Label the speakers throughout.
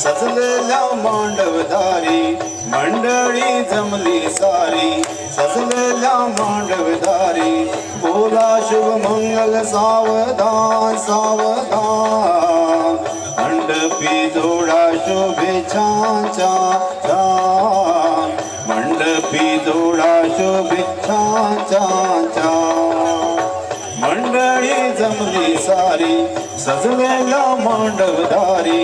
Speaker 1: सजलेला मांडवधारी मंडळी जमली सारी. सजलेला मांडवधारी बोला शुभ मंगल सावधान सावधान. मंडपी जोडा शुभेच्छांच्या छान मंडपी जोडा शुभेच्छांच्या छान मंडळी जमली सारी सजलेला मांडवधारी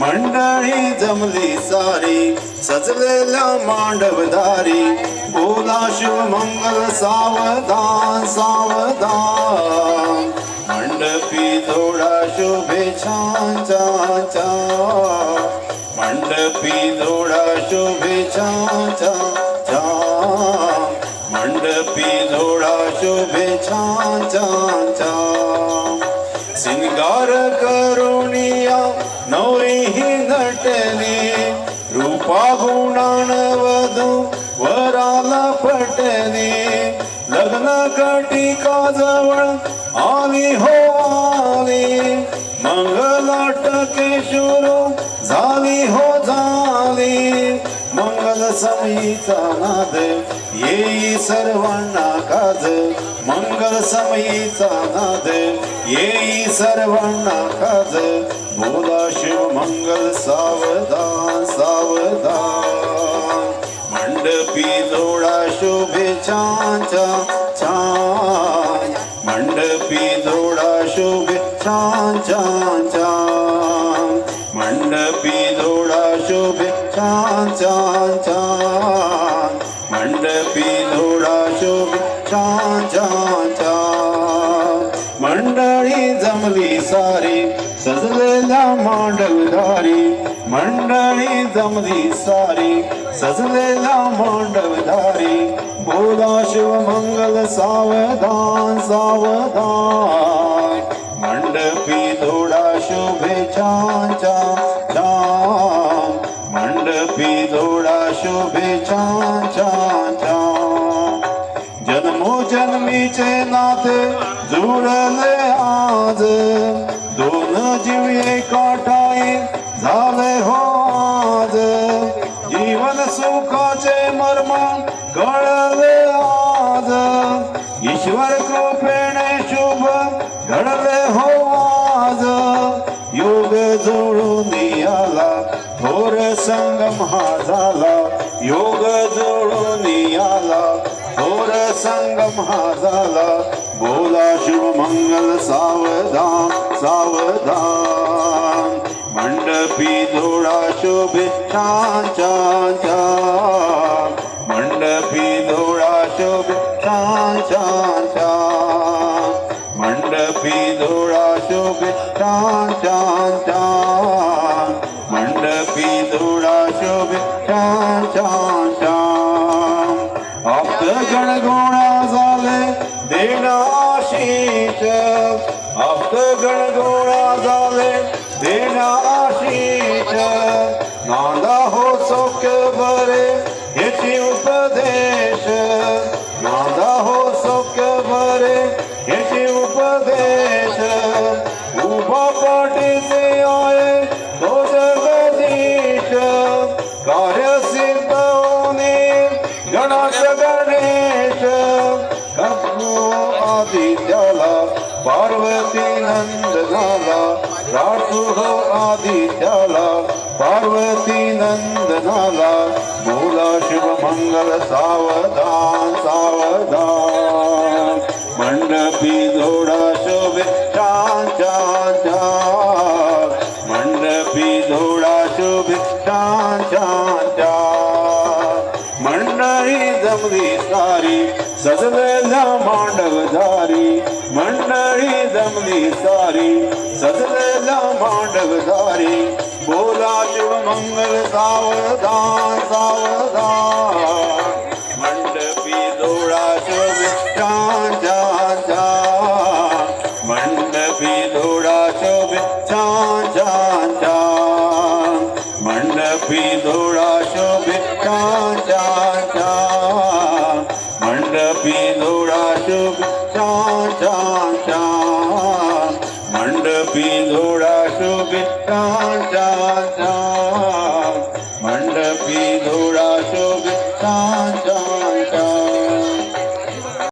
Speaker 1: मंडळी जमली सारी सजलेल्या मांडवदारी बोला शिव मंगल सावधान सावधान. मंडपी थोडा शुभेच्छांच्या मंडपी थोडा शुभेच्छांच्या मंडपी थोडा शुभेच्छांच्या रूपा वधू वराला पटली. लग्न काजवळ जवळ आली हो आली. मंगलाटके शुरू झाली हो झाली. मंगल समयीचा नाद येई सर्वांना काज. मंगल समयीचा नाद येई सर्वांना काज. बोला शिव मंगल सावधान सावधान. मंडपी जोडा शुभेच्छांच्या छान मंडपी जोडा शुभेच्छांच्या छान. मंडपी छान छान मंडपी थोडा शोभ. छान मंडळी जमली सारी सजलेल्या मांडवधारी. मंडळी जमली सारी सजलेला मांडवधारी. बोला शिव मंगल सावधान सावधान. मंडपी धोडा छान छान. जन्मीचे नाते जुळले आज. दोन जीव एका ठाई झाले हो आज. जीवन सुखाचे मर्म कळले आज. ईश्वर कृपेने शुभ घडले हो आज. योग जोडून आला थोर संगम हा झाला. थोर संगम हा झाला. बोला शिव मंगल सावधान सावधान. मंडपी जोडा छान मंडपी जोडा छान मंडपी जोडा छान मंडपी जोडा शोभे छान छान छान ਗਣ ਗੁਣ ਜ਼ਾਲੇ ਦੇਣਾ ਆਸ਼ੀਸ਼ ਅਫਤ ਗਣ ਗੁਣ ਜ਼ਾਲੇ ਦੇਣਾ ਆਸ਼ੀਸ਼ ਨਾਂਦਾ ਹੋ ਸੁਖ ਬਰੇ ਹਿਚਿ ਉਪਦੇਸ਼। ਨਾਂਦਾ ਹੋ ਸੁਖ ਬਰੇ ਹਿਚਿ ਉਪਦੇਸ਼। ਉਪਾ ਪਾਟੇ ਸੇ ਆਏ Gonna झाला. राठू हो आदित्याला पार्वती नंद झाला बोला शिव मंगल सावधान सावधान. मंडपी जोडा शोभे छान मंडळी जमली सारी सजलेल्या मांडवधारी मंडळी जमली सारी सजलेल्या मांडवधारी बोला शिव मंगल सावधान सावधान. मंडपी जोडा शुभेच्छांच्या